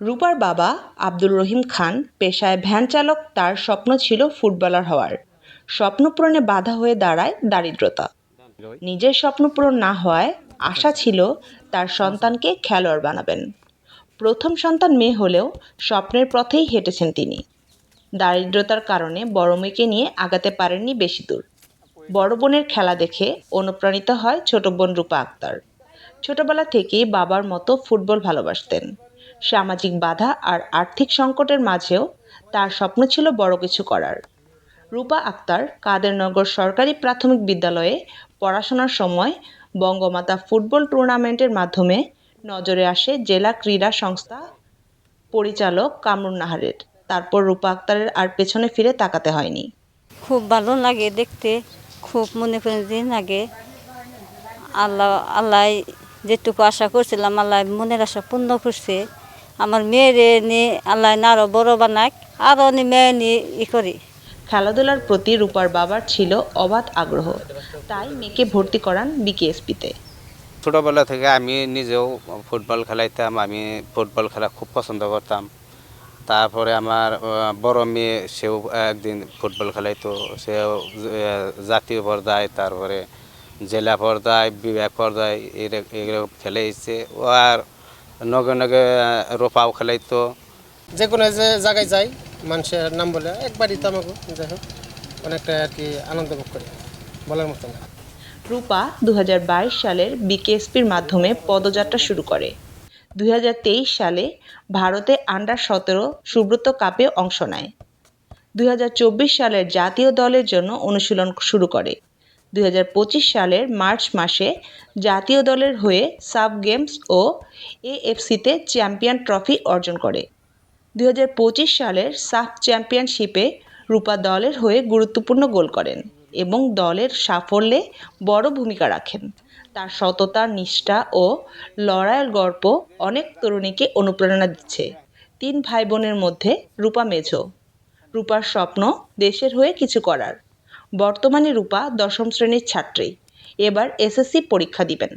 রূপার বাবা আব্দুর রহিম খান পেশায় ভ্যান চালক, তার স্বপ্ন ছিল ফুটবলার হওয়ার। স্বপ্ন পূরণে বাধা হয়ে দাঁড়ায় দারিদ্রতা। নিজের স্বপ্ন পূরণ না হওয়ায় আশা ছিল তার সন্তানকে খেলোয়াড় বানাবেন। প্রথম সন্তান মেয়ে হলেও স্বপ্নের পথেই হেঁটেছেন তিনি। দারিদ্রতার কারণে বড় মেয়েকে নিয়ে আগাতে পারেননি বেশি দূর। বড় বোনের খেলা দেখে অনুপ্রাণিত হয় ছোট বোন রূপা আক্তার। ছোটবেলা থেকেই বাবার মতো ফুটবল ভালোবাসতেন। সামাজিক বাধা আর আর্থিক সংকটের মাঝেও তার স্বপ্ন ছিল বড় কিছু করার। রূপা আক্তার কাদেরনগর সরকারি প্রাথমিক বিদ্যালয়ে পড়াশোনার সময় বঙ্গমাতা ফুটবল টুর্নামেন্টের মাধ্যমে নজরে আসে জেলা ক্রীড়া সংস্থা পরিচালক কামরুন নাহারের। তারপর রূপা আক্তারের আর পেছনে ফিরে তাকাতে হয়নি। খুব ভালো লাগে দেখতে, খুব মনে করেন দিন আগে আল্লাহ আল্লাহ যেটুকু আশা করছিলাম, আল্লাহ মনের আশা পূর্ণ করছে। আমার মেয়েরে নি আল্লাহ না আরও বড় বানাক আরও নি মেয়ে নি ই করি। খেলাধুলার প্রতি রূপার বাবার ছিল অবাধ আগ্রহ। তাই মেয়েকে ভর্তি করান বিকেএসপিতে। ছোটোবেলা থেকে আমি নিজেও ফুটবল খেলাইতাম আমি ফুটবল খেলা খুব পছন্দ করতাম। তারপরে আমার বড় মেয়ে সেও একদিন ফুটবল খেলাইতো সেও জাতীয় পর্যায়ে তারপরে জেলা পর্দায় বিভাগ পর্যায়ে এর- এগুলো খেলে এসছে ও আর নগে নগে রোপাও খেলাইতো। যে কোনো যে জায়গায় যাই মানুষের নাম বলে একবারই তো আমাকে যাই হোক অনেকটা আর কি আনন্দ ভোগ করি বলার মতো না। রূপা দুই হাজার বাইশ সালের বিকেএসপির মাধ্যমে পদযাত্রা শুরু করে। দুই হাজার তেইশ সালে ভারতে আন্ডার সতেরো সুব্রত কাপে অংশ নেয়। দুই হাজার চব্বিশ সালের জাতীয় দলের জন্য অনুশীলন শুরু করে। দুই হাজার পঁচিশ সালের মার্চ মাসে জাতীয় দলের হয়ে সাব গেমস ও এএফসিতে চ্যাম্পিয়ন ট্রফি অর্জন করে। দুই হাজার পঁচিশ সালের সাফ চ্যাম্পিয়নশিপে রূপা দলের হয়ে গুরুত্বপূর্ণ গোল করেন এবং দলের সাফল্যে বড় ভূমিকা রাখেন। তার সততা, নিষ্ঠা ও লড়াইয়ের গল্প অনেক তরুণীকে অনুপ্রেরণা দিচ্ছে। তিন ভাই বোনের মধ্যে রূপা মেঝো। রূপার স্বপ্ন দেশের হয়ে কিছু করার। বর্তমানে রূপা দশম শ্রেণির ছাত্রী। এবার এসএসসি পরীক্ষা দিবেন।